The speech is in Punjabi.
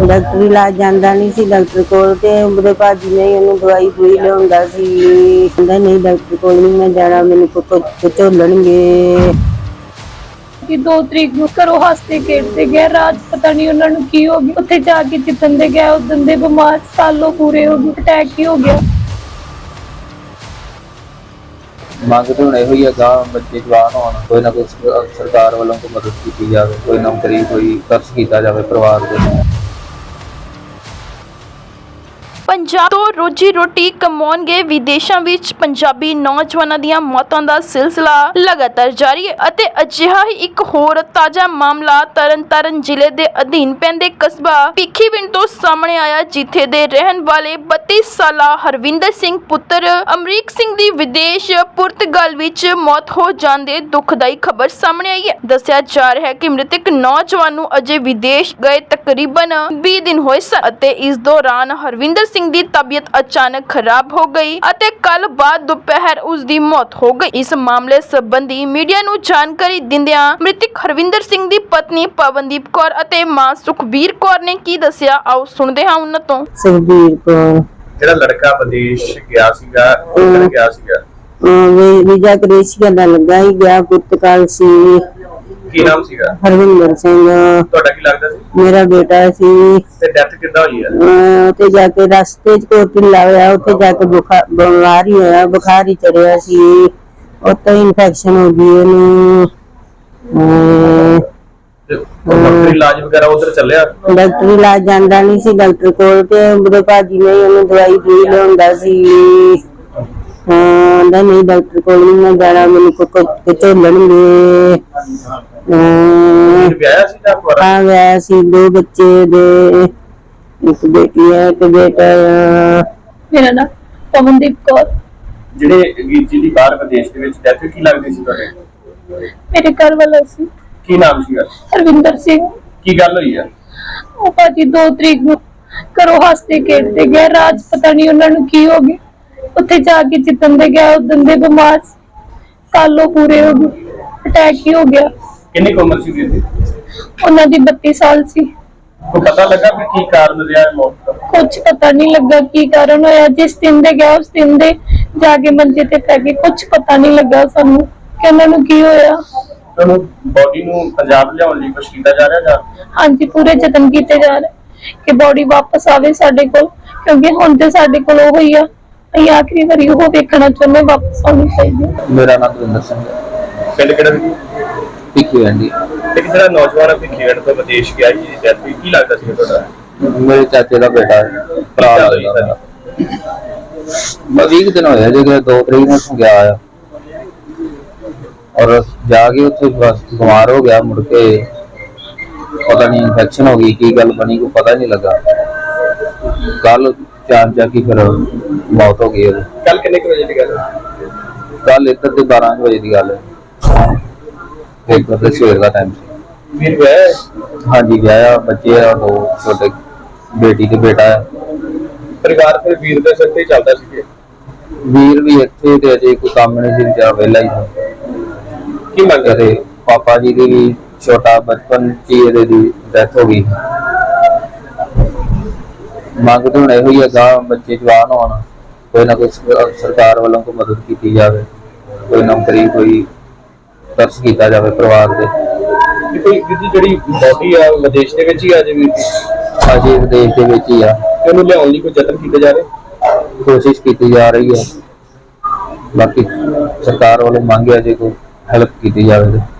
ਡਾਕਟਰੀ ਇਲਾਜ ਜਾਂਦਾ ਨਹੀਂ ਸੀ ਡਾਕਟਰ ਕੋਲ ਤੇ ਉਹਦੇ ਭਾਜੀ ਨੇ ਉਹਨੂੰ ਦਵਾਈ ਦੂਈ ਲਿਆਉਂਦਾ ਸੀ। ਕਹਿੰਦਾ ਨਹੀਂ ਡਾਕਟਰ ਕੋਲ ਨਹੀਂ ਮੈਂ ਜਾਣਾ ਮੈਨੂੰ ਕੁੱਟ ਝੋਲਣਗੇ। ਕਿ 2 ਤਰੀਕ ਨੂੰ ਘਰੋਂ ਹੱਸਦੇ ਖੇਡਦੇ ਗਏ ਰਾਤ ਪਤਾ ਨਹੀਂ ਉਹਨਾਂ ਨੂੰ ਕੀ ਹੋ ਗਿਆ। ਉੱਥੇ ਜਾ ਕੇ ਜਿੱਤਨ ਦੇ ਗਏ ਉਦੋਂ ਦੇ ਬਿਮਾਰ ਸਾਲੋਂ ਪੂਰੇ ਹੋ ਗਏ ਅਟੈਕ ਹੀ ਹੋ ਗਿਆ। ਮੰਗ ਤੇ ਹੁਣ ਇਹੋ ਹੀ ਹੈ ਗਾਂ ਬੱਚੇ ਜਵਾਨ ਹੋਣ ਕੋਈ ਨਾ ਕੋਈ ਸਰ- ਸਰਕਾਰ ਵੱਲੋਂ ਕੋਈ ਮਦਦ ਕੀਤੀ ਜਾਵੇ ਕੋਈ ਨੌਕਰੀ ਕੋਈ ਤਰਸ ਕੀਤਾ ਜਾਵੇ ਪਰਿਵਾਰ ਦੇ। ਪੰਜਾਬ ਤੋਂ ਰੋਜੀ ਰੋਟੀ ਕਮਾਉਣਗੇ ਵਿਦੇਸ਼ਾਂ ਵਿੱਚ ਪੰਜਾਬੀ ਨੌਜਵਾਨਾਂ ਦੀਆਂ ਮੌਤਾਂ ਦਾ ਸਿਲਸਿਲਾ ਲਗਾਤਾਰ ਜਾਰੀ ਹੈ ਅਤੇ ਅਜਿਹਾ ਹੀ ਇੱਕ ਹੋਰ ਤਾਜ਼ਾ ਮਾਮਲਾ ਤਰਨਤਾਰਨ ਜ਼ਿਲ੍ਹੇ ਦੇ ਅਧੀਨ ਪੈਂਦੇ ਕਸਬਾ ਭਿੱਖੀਵਿੰਡ ਤੋਂ ਸਾਹਮਣੇ ਆਇਆ, ਜਿੱਥੇ ਦੇ ਰਹਿਣ ਵਾਲੇ 32 ਸਾਲਾ ਹਰਵਿੰਦਰ ਸਿੰਘ ਪੁੱਤਰ ਅਮਰੀਕ ਸਿੰਘ ਦੀ ਵਿਦੇਸ਼ ਪੁਰਤਗਾਲ ਵਿੱਚ ਮੌਤ ਹੋ ਜਾਣ ਦੇ ਦੁਖਦਾਈ ਖਬਰ ਸਾਹਮਣੇ ਆਈ ਹੈ। ਦੱਸਿਆ ਜਾ ਰਿਹਾ ਹੈ ਕਿ ਮ੍ਰਿਤਕ ਨੌਜਵਾਨ ਨੂੰ ਅਜੇ ਵਿਦੇਸ਼ ਗਏ ਤਕਰੀਬਨ 20 ਦਿਨ ਹੋਏ ਸਨ ਅਤੇ ਇਸ ਦੌਰਾਨ ਹਰਵਿੰਦਰ ਸਿੰਘ ਦੀ ਤਬੀਅਤ ਅਚਾਨਕ ਖਰਾਬ ਹੋ ਗਈ ਅਤੇ ਕੱਲ ਬਾਅਦ ਦੁਪਹਿਰ ਉਸ ਦੀ ਮੌਤ ਹੋ ਗਈ। ਇਸ ਮਾਮਲੇ ਸੰਬੰਧੀ ਮੀਡੀਆ ਨੂੰ ਜਾਣਕਾਰੀ ਦਿੰਦਿਆਂ ਮ੍ਰਿਤਕ ਹਰਵਿੰਦਰ ਸਿੰਘ ਦੀ ਪਤਨੀ ਪਵਨਦੀਪ ਕੌਰ ਅਤੇ ਮਾਂ ਸੁਖਬੀਰ ਕੌਰ ਨੇ ਕੀ ਦੱਸਿਆ? ਆਓ ਸੁਣਦੇ ਹਾਂ ਉਹਨਾਂ ਤੋਂ। ਸੁਖਬੀਰ ਕੌਰ। ਜਿਹੜਾ ਲੜਕਾ ਵਿਦੇਸ਼ ਗਿਆ ਸੀਗਾ ਉਹ ਗਿਆ ਸੀਗਾ? ਵੀਜ਼ਾ ਕ੍ਰੇਸ਼ੀਆ ਦਾ ਲੱਗਾ ਹੀ ਗਿਆ ਪੁਰਤਗਾਲ ਸੀ। ਕੀ ਨਾਮ ਸੀਗਾ? ਹਰਵਿੰਦਰ ਸਿੰਘ। ਤੁਹਾਡਾ ਕੀ ਲੱਗਦਾ ਸੀ? ਮੇਰਾ ਬੇਟਾ ਸੀ। ਤੇ ਡੈਥ ਕਿੱਦਾਂ ਹੋਈ ਹੈ ਅਹ ਉੱਥੇ ਜਾ ਕੇ ਰਸਤੇ 'ਚ ਕੋਈ ਢਿੱਲਾ ਹੋਇਆ ਉੱਥੇ ਜਾ ਕੇ ਬੁਖਾਰ ਬਿਮਾਰ ਹੀ ਹੋਇਆ। ਬੁਖਾਰ ਹੀ ਚੜਿਆ ਸੀ। ਉੱਥੇ ਇਨਫੈਕਸ਼ਨ ਹੋ ਗਈ ਉਹਨੂੰ। ਅਹ ਤੇ ਉਹ ਡਾਕਟਰੀ ਇਲਾਜ ਵਗੈਰਾ ਉਧਰ ਚੱਲਿਆ? ਡਾਕਟਰੀ ਇਲਾਜ ਜਾਂਦਾ ਨਹੀਂ ਸੀ ਡਾਕਟਰ ਕੋਲ ਤੇ ਉਹਦੇ ਭਾਜੀ ਨੇ ਉਹਨੂੰ ਦਵਾਈ ਦੂਈ ਲਿਆਉਂਦਾ ਸੀ। ਹਾਂ ਦਾ ਨਹੀਂ ਡਾਕਟਰ ਕੋਲ ਨਹੀਂ ਮੈਂ ਜਾਣਾ। ਮੈਨੂੰ ਕੁੱਟ ਝੋਲਣਗੇ ਅਹ ਵੀਰ ਵਿਆਹਿਆ ਸੀ ਜਾਂ ਕੁਆਰਾ? ਆ ਗਿਆ ਸੀ। ਦੋ ਬੱਚੇ ਦੇ ਇੱਕ ਬੇਟੀ ਹੈ ਇੱਕ ਬੇਟਾ ਹੈ ਮੇਰਾ ਨਾਮ ਪਵਨਦੀਪ ਕੌਰ। ਜਿਹੜੇ ਵੀਰ ਜੀ ਦੀ ਬਾਹਰ ਵਿਦੇਸ਼ ਦੇ ਵਿੱਚ ਡੈਥ ਕੀ ਲੱਗਦੀ ਸੀ ਤੁਹਾਡੇ? ਮੇਰੇ ਘਰ ਵਾਲਾ ਸੀ। ਕੀ ਨਾਮ ਸੀਗਾ? ਹਰਵਿੰਦਰ ਸਿੰਘ। ਕੀ ਗੱਲ ਹੋਈ ਹੈ ਉਹ ਭਾਜੀ 2 ਤਰੀਕ ਨੂੰ ਘਰੋਂ ਹੱਸਦੇ ਖੇਡਦੇ ਗਏ ਰਾਤ ਪਤਾ ਨਹੀਂ ਉਹਨਾਂ ਨੂੰ ਕੀ ਹੋ ਗਿਆ। ਉੱਥੇ ਜਾ ਕੇ ਦੇ ਉਦੋਂ ਦੇ ਬਿਮਾਰ ਸਾਲੋਂ ਪੂਰੇ ਹੋ ਗਏ। ਅਟੈਕ ਹੀ ਹੋ ਗਿਆ। ਕਿੰਨੀ ਕੁ ਉਮਰ ਸੀ ਵੀਰ ਦੀ ਉਹਨਾਂ ਦੀ 32 ਸਾਲ ਸੀ। ਕੋਈ ਪਤਾ ਲੱਗਾ ਵੀ ਕੀ ਕਾਰਨ ਰਿਹਾ ਹੈ ਮੌਤ ਦਾ? ਕੁਝ ਪਤਾ ਨਹੀਂ ਲੱਗਾ ਕੀ ਕਾਰਨ ਹੋਇਆ। ਜਿਸ ਦਿਨ ਦੇ ਗਿਆ ਉਸ ਦਿਨ ਦੇ ਜਾ ਕੇ ਮੰਜੇ ਤੇ ਪੈ ਗਏ। ਕੁਝ ਪਤਾ ਨਹੀਂ ਲੱਗਾ ਸਾਨੂੰ ਕਿ ਉਹਨਾਂ ਨੂੰ ਕੀ ਹੋਇਆ। ਤੁਹਾਨੂੰ ਬੋਡੀ ਨੂੰ ਪੰਜਾਬ ਲਿਆਉਣ ਲਈ ਕੁਛ ਕੀਤਾ ਜਾ ਰਿਹਾ ਜਾਂ? ਹਾਂਜੀ ਪੂਰੇ ਯਤਨ ਕੀਤੇ ਜਾ ਰਹੇ ਕਿ ਬੋਡੀ ਵਾਪਸ ਆਵੇ ਸਾਡੇ ਕੋਲ ਕਿਉਂਕਿ ਹੁਣ ਤੇ ਸਾਡੇ ਕੋਲ ਉਹ ਹੀ ਆ। ਅਸੀਂ ਆਖਰੀ ਵਾਰੀ ਉਹ ਵੇਖਣਾ ਚਾਹੁੰਦੇ ਵਾਪਸ ਆਉਣੀ ਚਾਹੀਦੀ ਹੈ। ਮੇਰਾ ਨਾਮ ਦਵਿੰਦਰ ਸਿੰਘ ਹੈ। ਪਿੰਡ ਕਿਹੜਾ ਸੀ? ਭਿੱਖੀ ਵੰਡੀ ਇੱਕ ਜਿਹੜਾ ਨੌਜਵਾਨ ਆਪਣੀ ਖੇਡ ਤੋਂ ਵਿਦੇਸ਼ ਗਿਆ ਜੀ ਡੈਥ ਹੋਈ ਕੀ ਲੱਗਦਾ ਸੀ ਤੁਹਾਡਾ? ਮੇਰੇ ਚਾਚੇ ਦਾ ਬੇਟਾ ਹੈ ਭਰਾ ਲੱਗਦਾ ਹੋਈ। ਬਸ 20 ਦਿਨ ਹੋਇਆ ਜਦੋਂ 2 ਤਰੀਕ ਨੂੰ ਗਿਆ ਆ ਔਰ ਜਾ ਕੇ ਉੱਥੇ ਬਸ ਬਿਮਾਰ ਹੋ ਗਿਆ ਮੁੜ ਕੇ। ਪਤਾ ਨਹੀਂ ਇਨਫੈਕਸ਼ਨ ਹੋ ਗਈ ਕੀ ਗੱਲ ਬਣੀ ਕੋਈ ਪਤਾ ਨਹੀਂ ਲੱਗਾ। ਕੱਲ ਚਾਰ ਜਾ ਕੇ ਫਿਰ ਮੌਤ ਹੋ ਗਈ ਉਹਦੀ। ਕੱਲ ਕਿੰਨੇ ਕੁ ਵਜੇ ਦੀ ਗੱਲ ਹੈ? ਕੱਲ ਇੱਧਰ ਦੇ 12 ਕੁ ਵਜੇ ਦੀ ਗੱਲ ਹੈ। ਇੱਕ ਤੇ ਸਵੇਰ ਦਾ ਟਾਈਮ ਵੀਰ ਵਿਆਹਿਆ ਹਾਂਜੀ ਵਿਆਹਿਆ ਬੱਚੇ ਆ ਦੋ ਛੋਟੇ ਬੇਟੀ ਤੇ ਬੇਟਾ ਹੈ ਪਰਿਵਾਰ ਫਿਰ ਵੀਰ ਦੇ ਸਿਰ ਤੇ ਹੀ ਚੱਲਦਾ ਸੀ ਜੀ। ਵੀਰ ਵੀ ਇੱਥੇ ਤੇ ਅਜੇ ਕੋਈ ਕੰਮ ਨਹੀਂ ਸੀ ਵਿਚਾਰਾ ਵਿਹਲਾ ਹੀ ਕੀ ਮੰਗ ਰਹੇ ਪਾਪਾ ਜੀ ਦੀ ਵੀ ਛੋਟਾ ਬਚਪਨ ਚ ਹੀ ਇਹਦੇ ਦੀ ਡੈਥ ਹੋ ਗਈ। ਮੰਗ ਤੇ ਹੁਣ ਇਹੋ ਹੀ ਹੈ ਗਾਂ ਬੱਚੇ ਜਵਾਨ ਹੋਣ ਕੋਈ ਨਾ ਕੋਈ ਸਰ- ਸਰਕਾਰ ਵੱਲੋਂ ਕੋਈ ਮਦਦ ਕੀਤੀ ਜਾਵੇ ਕੋਈ ਨੌਕਰੀ ਕੋਈ ਤਰਸ ਕੀਤਾ ਜਾਵੇ ਪਰਿਵਾਰ ਦੇ। ਕਿ ਕੋਈ ਵੀਰ ਦੀ ਜਿਹੜੀ ਬੋਡੀ ਆ ਵਿਦੇਸ਼ ਦੇ ਵਿੱਚ ਹੀ ਆ ਜੇ ਦੀ ਅਜੇ ਵਿਦੇਸ਼ ਦੇ ਵਿੱਚ ਹੀ ਆ। ਤੇ ਉਹਨੂੰ ਲਿਆਉਣ ਲਈ ਕੋਈ ਯਤਨ ਕੀਤੇ ਜਾ ਰਹੇ? ਕੋਸ਼ਿਸ਼ ਕੀਤੀ ਜਾ ਰਹੀ ਹੈ। ਬਾਕੀ ਸਰਕਾਰ ਵੱਲੋਂ ਮੰਗ ਹੈ ਜੇ ਕੋਈ ਹੈਲਪ ਕੀਤੀ ਜਾਵੇ